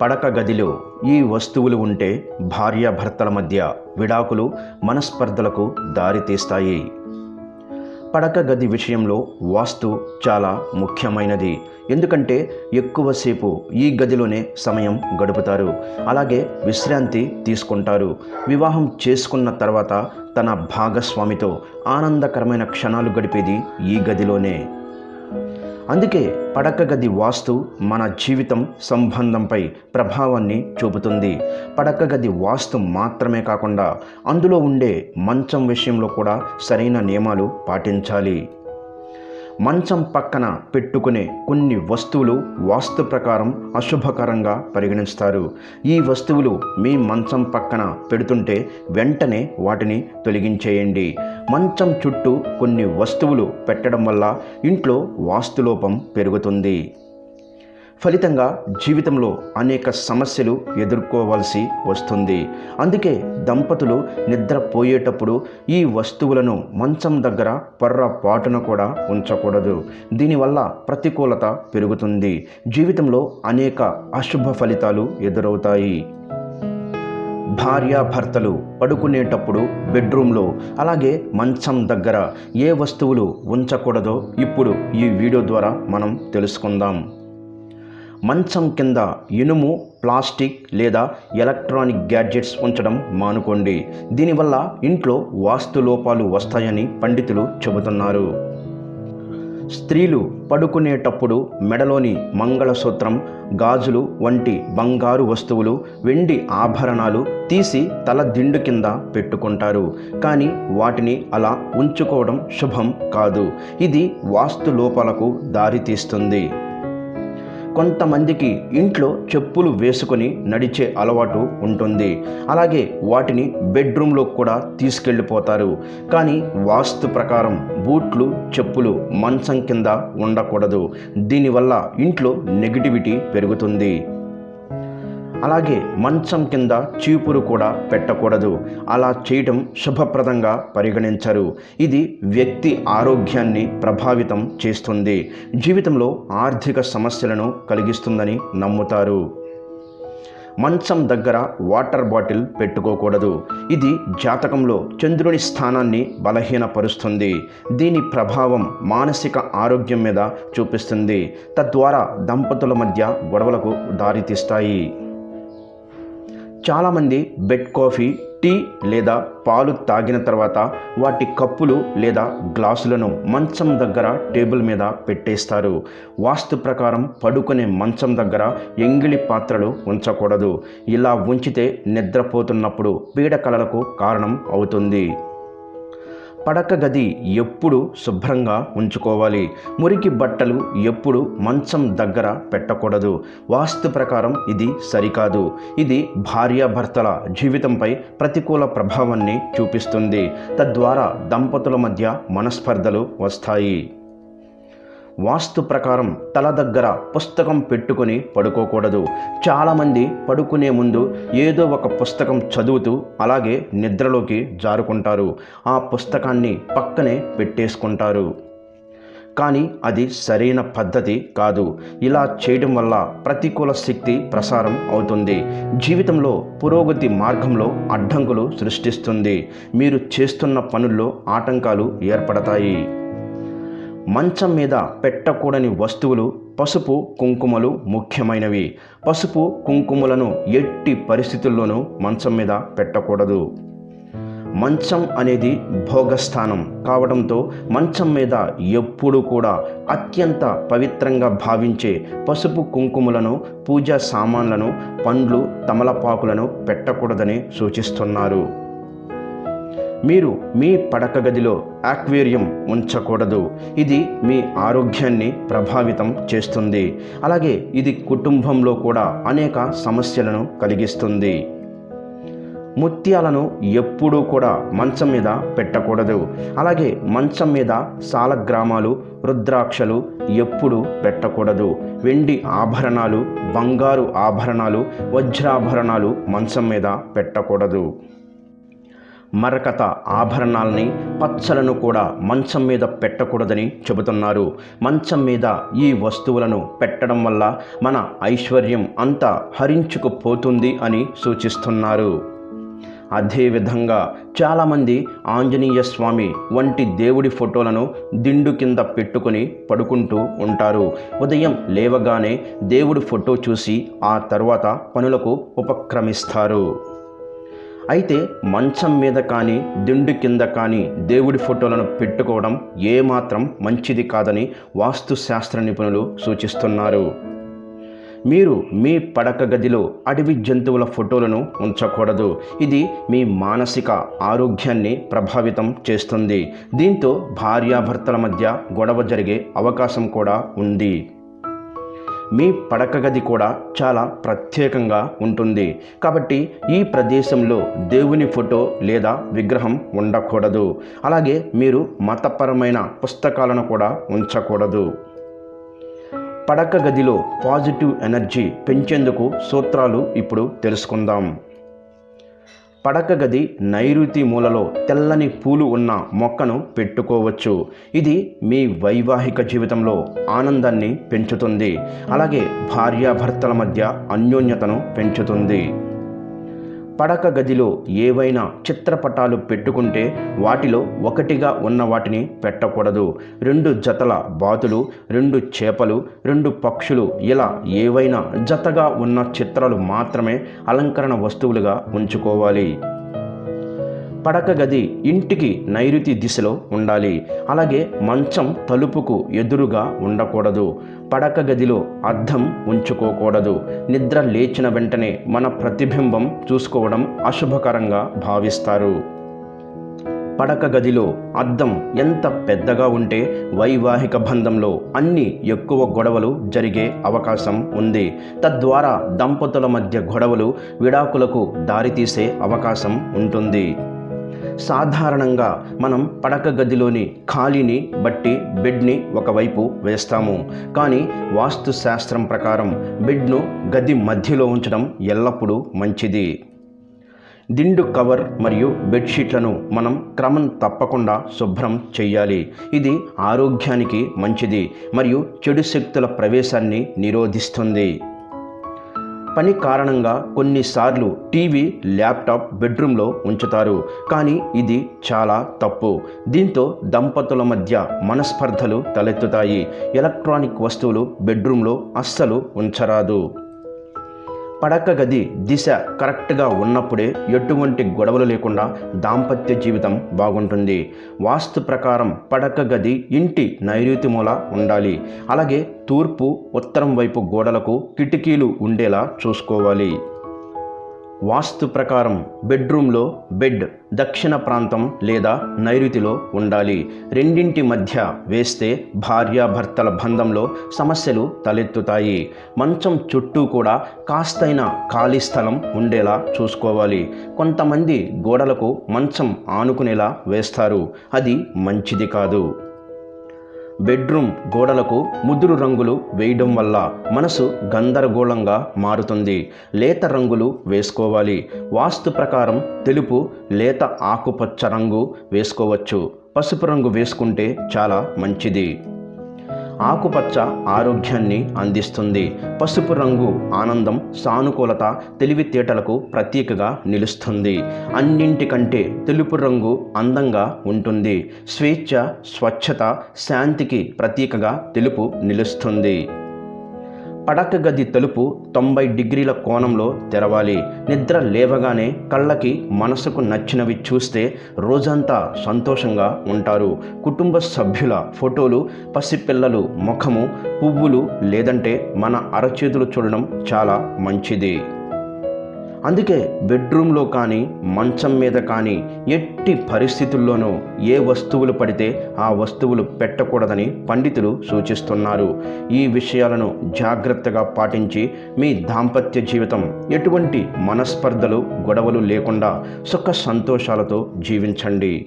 పడక గదిలో ఈ వస్తువులు ఉంటే భార్యాభర్తల మధ్య విడాకులు మనస్పర్ధలకు దారితీస్తాయి పడక గది విషయంలో వాస్తు చాలా ముఖ్యమైనది. ఎందుకంటే ఎక్కువసేపు ఈ గదిలోనే సమయం గడుపుతారు. అలాగే విశ్రాంతి తీసుకుంటారు. వివాహం చేసుకున్న తర్వాత తన భాగస్వామితో ఆనందకరమైన క్షణాలు గడిపేది ఈ గదిలోనే. అందుకే పడక గది వాస్తు మన జీవితం సంబంధంపై ప్రభావాన్ని చూపుతుంది. పడక గది వాస్తు మాత్రమే కాకుండా అందులో ఉండే మంచం విషయంలో కూడా సరైన నియమాలు పాటించాలి. మంచం పక్కన పెట్టుకునే కొన్ని వస్తువులు వాస్తు ప్రకారం అశుభకరంగా పరిగణిస్తారు. ఈ వస్తువులు మీ మంచం పక్కన పెడుతుంటే వెంటనే వాటిని తొలగించేయండి. మంచం చుట్టూ కొన్ని వస్తువులు పెట్టడం వల్ల ఇంట్లో వాస్తులోపం పెరుగుతుంది. ఫలితంగా జీవితంలో అనేక సమస్యలు ఎదుర్కోవాల్సి వస్తుంది. అందుకే దంపతులు నిద్రపోయేటప్పుడు ఈ వస్తువులను మంచం దగ్గర పొర్రపాటున కూడా ఉంచకూడదు. దీనివల్ల ప్రతికూలత పెరుగుతుంది. జీవితంలో అనేక అశుభ ఫలితాలు ఎదురవుతాయి. భార్యాభర్తలు పడుకునేటప్పుడు బెడ్రూమ్లో అలాగే మంచం దగ్గర ఏ వస్తువులు ఉంచకూడదో ఇప్పుడు ఈ వీడియో ద్వారా మనం తెలుసుకుందాం. మంచం కింద ఇనుము ప్లాస్టిక్ లేదా ఎలక్ట్రానిక్ గ్యాడ్జెట్స్ ఉంచడం మానుకోండి. దీనివల్ల ఇంట్లో వాస్తు లోపాలు వస్తాయని పండితులు చెబుతున్నారు. స్త్రీలు పడుకునేటప్పుడు మెడలోని మంగళసూత్రం గాజులు వంటి బంగారు వస్తువులు వెండి ఆభరణాలు తీసి తల దిండు కింద పెట్టుకుంటారు. కానీ వాటిని అలా ఉంచుకోవడం శుభం కాదు. ఇది వాస్తు లోపాలకు దారితీస్తుంది. కొంతమందికి ఇంట్లో చెప్పులు వేసుకొని నడిచే అలవాటు ఉంటుంది. అలాగే వాటిని బెడ్రూమ్లో కూడా తీసుకెళ్ళిపోతారు. కానీ వాస్తు ప్రకారం బూట్లు చెప్పులు మంచం కింద ఉండకూడదు. దీనివల్ల ఇంట్లో నెగిటివిటీ పెరుగుతుంది. అలాగే మంచం కింద చీపురు కూడా పెట్టకూడదు. అలా చేయటం శుభప్రదంగా పరిగణించరు. ఇది వ్యక్తి ఆరోగ్యాన్ని ప్రభావితం చేస్తుంది. జీవితంలో ఆర్థిక సమస్యలను కలిగిస్తుందని నమ్ముతారు. మంచం దగ్గర వాటర్ బాటిల్ పెట్టుకోకూడదు. ఇది జాతకంలో చంద్రుని స్థానాన్ని బలహీనపరుస్తుంది. దీని ప్రభావం మానసిక ఆరోగ్యం మీద చూపిస్తుంది. తద్వారా దంపతుల మధ్య గొడవలకు దారితీస్తాయి. చాలామంది బెడ్ కాఫీ టీ లేదా పాలు తాగిన తర్వాత వాటి కప్పులు లేదా గ్లాసులను మంచం దగ్గర టేబుల్ మీద పెట్టేస్తారు. వాస్తు ప్రకారం పడుకునే మంచం దగ్గర ఎంగిలి పాత్రలు ఉంచకూడదు. ఇలా ఉంచితే నిద్రపోతున్నప్పుడు పీడకలలకు కారణం అవుతుంది. పడక గది ఎప్పుడు శుభ్రంగా ఉంచుకోవాలి. మురికి బట్టలు ఎప్పుడు మంచం దగ్గర పెట్టకూడదు. వాస్తు ప్రకారం ఇది సరికాదు. ఇది భార్యాభర్తల జీవితంపై ప్రతికూల ప్రభావాన్ని చూపిస్తుంది. తద్వారా దంపతుల మధ్య మనస్పర్ధలు వస్తాయి. వాస్తు ప్రకారం తల దగ్గర పుస్తకం పెట్టుకొని పడుకోకూడదు. చాలామంది పడుకునే ముందు ఏదో ఒక పుస్తకం చదువుతూ అలాగే నిద్రలోకి జారుకుంటారు. ఆ పుస్తకాన్ని పక్కనే పెట్టేసుకుంటారు. కానీ అది సరైన పద్ధతి కాదు. ఇలా చేయడం వల్ల ప్రతికూల శక్తి ప్రసారం అవుతుంది. జీవితంలో పురోగతి మార్గంలో అడ్డంకులు సృష్టిస్తుంది. మీరు చేస్తున్న పనుల్లో ఆటంకాలు ఏర్పడతాయి. మంచం మీద పెట్టకూడని వస్తువులు పసుపు కుంకుమలు ముఖ్యమైనవి. పసుపు కుంకుమలను ఎట్టి పరిస్థితుల్లోనూ మంచం మీద పెట్టకూడదు. మంచం అనేది భోగస్థానం కావడంతో మంచం మీద ఎప్పుడూ కూడా అత్యంత పవిత్రంగా భావించే పసుపు కుంకుమలను పూజా సామాన్లను పండ్లు తమలపాకులను పెట్టకూడదని సూచిస్తున్నారు. మీరు మీ పడక గదిలో ఆక్వేరియం ఉంచకూడదు. ఇది మీ ఆరోగ్యాన్ని ప్రభావితం చేస్తుంది. అలాగే ఇది కుటుంబంలో కూడా అనేక సమస్యలను కలిగిస్తుంది. ముత్యాలను ఎప్పుడూ కూడా మంచం మీద పెట్టకూడదు. అలాగే మంచం మీద సాలగ్రామాలు రుద్రాక్షలు ఎప్పుడు పెట్టకూడదు. వెండి ఆభరణాలు బంగారు ఆభరణాలు వజ్రాభరణాలు మంచం మీద పెట్టకూడదు. మరకత ఆభరణాలని పచ్చలను కూడా మంచం మీద పెట్టకూడదని చెబుతున్నారు. మంచం మీద ఈ వస్తువులను పెట్టడం వల్ల మన ఐశ్వర్యం అంతా హరించుకుపోతుంది అని సూచిస్తున్నారు. అదేవిధంగా చాలామంది ఆంజనేయ స్వామి వంటి దేవుడి ఫోటోలను దిండు కింద పెట్టుకొని పడుకుంటూ ఉంటారు. ఉదయం లేవగానే దేవుడి ఫోటో చూసి ఆ తర్వాత పనులకు ఉపక్రమిస్తారు. అయితే మంచం మీద కానీ దిండు కింద కానీ దేవుడి ఫోటోలను పెట్టుకోవడం ఏమాత్రం మంచిది కాదని వాస్తు శాస్త్ర నిపుణులు సూచిస్తున్నారు. మీరు మీ పడక గదిలో అడవి జంతువుల ఫోటోలను ఉంచకూడదు. ఇది మీ మానసిక ఆరోగ్యాన్ని ప్రభావితం చేస్తుంది. దీంతో భార్యాభర్తల మధ్య గొడవ జరిగే అవకాశం కూడా ఉంది. మీ పడక గది కూడా చాలా ప్రత్యేకంగా ఉంటుంది. కాబట్టి ఈ ప్రదేశంలో దేవుని ఫోటో లేదా విగ్రహం ఉండకూడదు. అలాగే మీరు మతపరమైన పుస్తకాలను కూడా ఉంచకూడదు. పడక గదిలో పాజిటివ్ ఎనర్జీ పెంచేందుకు సూత్రాలు ఇప్పుడు తెలుసుకుందాం. పడక గది నైరుతి మూలలో తెల్లని పూలు ఉన్న మొక్కను పెట్టుకోవచ్చు. ఇది మీ వైవాహిక జీవితంలో ఆనందాన్ని పెంచుతుంది. అలాగే భార్యాభర్తల మధ్య అన్యోన్యతను పెంచుతుంది. పడక గదిలో ఏవైనా చిత్రపటాలు పెట్టుకుంటే వాటిలో ఒకటిగా ఉన్న వాటిని పెట్టకూడదు. రెండు జతల బాతులు రెండు చేపలు రెండు పక్షులు ఇలా ఏవైనా జతగా ఉన్న చిత్రాలు మాత్రమే అలంకరణ వస్తువులుగా ఉంచుకోవాలి. పడక గది ఇంటికి నైరుతి దిశలో ఉండాలి. అలాగే మంచం తలుపుకు ఎదురుగా ఉండకూడదు. పడక గదిలో అద్దం ఉంచుకోకూడదు. నిద్ర లేచిన వెంటనే మన ప్రతిబింబం చూసుకోవడం అశుభకరంగా భావిస్తారు. పడక గదిలో అద్దం ఎంత పెద్దగా ఉంటే వైవాహిక బంధంలో అన్ని ఎక్కువ గొడవలు జరిగే అవకాశం ఉంది. తద్వారా దంపతుల మధ్య గొడవలు విడాకులకు దారితీసే అవకాశం ఉంటుంది. సాధారణంగా మనం పడక గదిలోని ఖాళీని బట్టి బెడ్ని ఒకవైపు వేస్తాము. కానీ వాస్తు శాస్త్రం ప్రకారం బెడ్ను గది మధ్యలో ఉంచడం ఎల్లప్పుడూ మంచిది. దిండు కవర్ మరియు బెడ్షీట్లను మనం క్రమం తప్పకుండా శుభ్రం చేయాలి. ఇది ఆరోగ్యానికి మంచిది మరియు చెడు శక్తుల ప్రవేశాన్ని నిరోధిస్తుంది. పని కారణంగా కొన్నిసార్లు టీవీ ల్యాప్టాప్ బెడ్రూమ్లో ఉంచుతారు. కానీ ఇది చాలా తప్పు. దీంతో దంపతుల మధ్య మనస్పర్ధలు తలెత్తుతాయి. ఎలక్ట్రానిక్ వస్తువులు బెడ్రూమ్లో అస్సలు ఉంచరాదు. పడక గది దిశ కరెక్ట్గా ఉన్నప్పుడే ఎటువంటి గొడవలు లేకుండా దాంపత్య జీవితం బాగుంటుంది. వాస్తు ప్రకారం పడక గది ఇంటి నైరుతి మూల ఉండాలి. అలాగే తూర్పు ఉత్తరం వైపు గోడలకు కిటికీలు ఉండేలా చూసుకోవాలి. వాస్తు ప్రకారం బెడ్రూమ్లో బెడ్ దక్షిణ ప్రాంతం లేదా నైరుతిలో ఉండాలి. రెండింటి మధ్య వేస్తే భార్యాభర్తల బంధంలో సమస్యలు తలెత్తుతాయి. మంచం చుట్టూ కూడా కాస్తైన ఖాళీ స్థలం ఉండేలా చూసుకోవాలి. కొంతమంది గోడలకు మంచం ఆనుకునేలా వేస్తారు. అది మంచిది కాదు. బెడ్రూమ్ గోడలకు ముదురు రంగులు వేయడం వల్ల మనసు గందరగోళంగా మారుతుంది. లేత రంగులు వేసుకోవాలి. వాస్తు ప్రకారం తెలుపు లేత ఆకుపచ్చ రంగు వేసుకోవచ్చు. పసుపు రంగు వేసుకుంటే చాలా మంచిది. ఆకుపచ్చ ఆరోగ్యాన్ని అందిస్తుంది. పసుపు రంగు ఆనందం సానుకూలత తెలివితేటలకు ప్రతీకగా నిలుస్తుంది. అన్నింటికంటే తెలుపు రంగు అందంగా ఉంటుంది. స్వేచ్ఛ స్వచ్ఛత శాంతికి ప్రతీకగా తెలుపు నిలుస్తుంది. పడక గది తలుపు తొంభై డిగ్రీల కోణంలో తెరవాలి. నిద్ర లేవగానే కళ్ళకి మనసుకు నచ్చినవి చూస్తే రోజంతా సంతోషంగా ఉంటారు. కుటుంబ సభ్యుల ఫోటోలు పసిపిల్లలు ముఖము పువ్వులు లేదంటే మన అరచేతులు చూడడం చాలా మంచిది. అందుకే బెడ్రూమ్లో కానీ మంచం మీద కానీ ఎట్టి పరిస్థితుల్లోనూ ఏ వస్తువులు పడితే ఆ వస్తువులు పెట్టకూడదని పండితులు సూచిస్తున్నారు. ఈ విషయాలను జాగ్రత్తగా పాటించి మీ దాంపత్య జీవితం ఎటువంటి మనస్పర్ధలు గొడవలు లేకుండా సుఖ సంతోషాలతో జీవించండి.